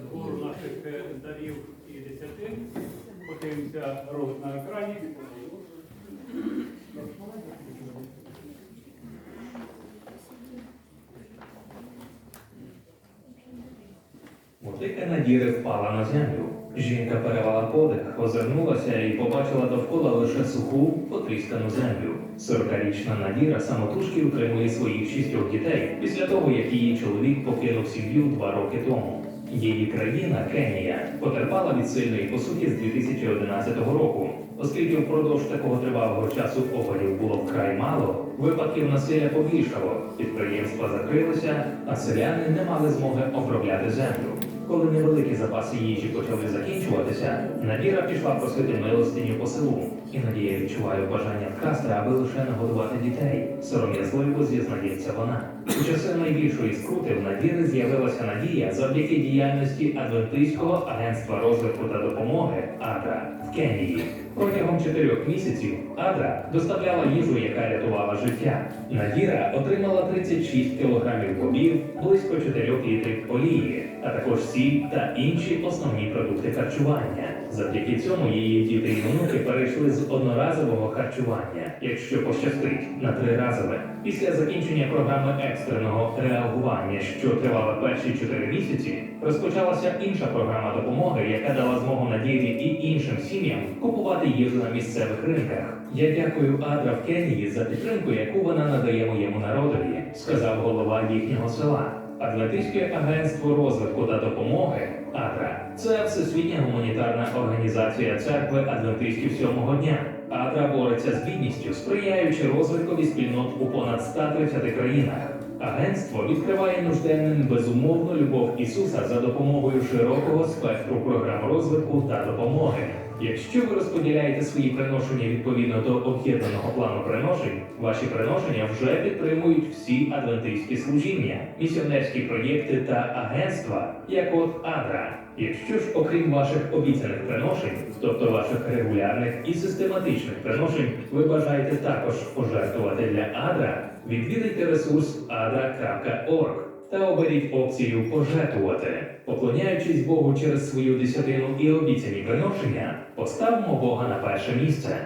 збору наших е, дарів і десятин. Подивимося ролик на екрані. Мотика Надіри впала на землю. Жінка перевела подих, озирнулася і побачила довкола лише суху, потріскану землю. Сорокарічна Надіра самотужки утримує своїх шістьох дітей після того, як її чоловік покинув сім'ю два роки тому. Її країна, Кенія, потерпала від сильної посухи з 2011 року. Оскільки впродовж такого тривалого часу опадів було вкрай мало, випадків насилля побільшало, підприємства закрилися, а селяни не мали змоги обробляти землю. Коли невеликі запаси їжі почали закінчуватися, Надіра пішла просити милостиню по селу. Іноді я відчуваю бажання вкрасти, аби лише нагодувати дітей. Сором'язливо зізнається вона. У часи найбільшої скрути в Надіри з'явилася надія завдяки діяльності Адвентистського агентства розвитку та допомоги АДРА в Кенії. Протягом чотирьох місяців Адра доставляла їжу, яка рятувала життя. Надіра отримала 36 кілограмів бобів, близько 4 літрів олії, а також сіль та інші основні продукти харчування. Завдяки цьому її діти і внуки перейшли з одноразового харчування, якщо пощастить, на триразове. Після закінчення програми екстреного реагування, що тривала перші 4 місяці, розпочалася інша програма допомоги, яка дала змогу Надірі і іншим сім'ям купувати їжу на місцевих ринках. Я дякую Адра в Кенії за підтримку, яку вона надає моєму народові, сказав голова їхнього села. Адвентистське агентство розвитку та допомоги АДРА це всесвітня гуманітарна організація церкви адвентистів сьомого дня. АДРА бореться з бідністю, сприяючи розвиткові спільнот у понад 130 країнах. Агентство відкриває нужденним безумовну любов Ісуса за допомогою широкого спектру програм розвитку та допомоги. Якщо ви розподіляєте свої приношення відповідно до об'єднаного плану приношень, ваші приношення вже підтримують всі адвентистські служіння, місіонерські проєкти та агентства, як от Адра. Якщо ж, окрім ваших обіцяних приношень, тобто ваших регулярних і систематичних приношень, ви бажаєте також пожертвувати для Адра, відвідайте ресурс adra.org та оберіть опцію пожертвувати. Поклоняючись Богу через свою десятину і обіцяні приношення, поставимо Бога на перше місце.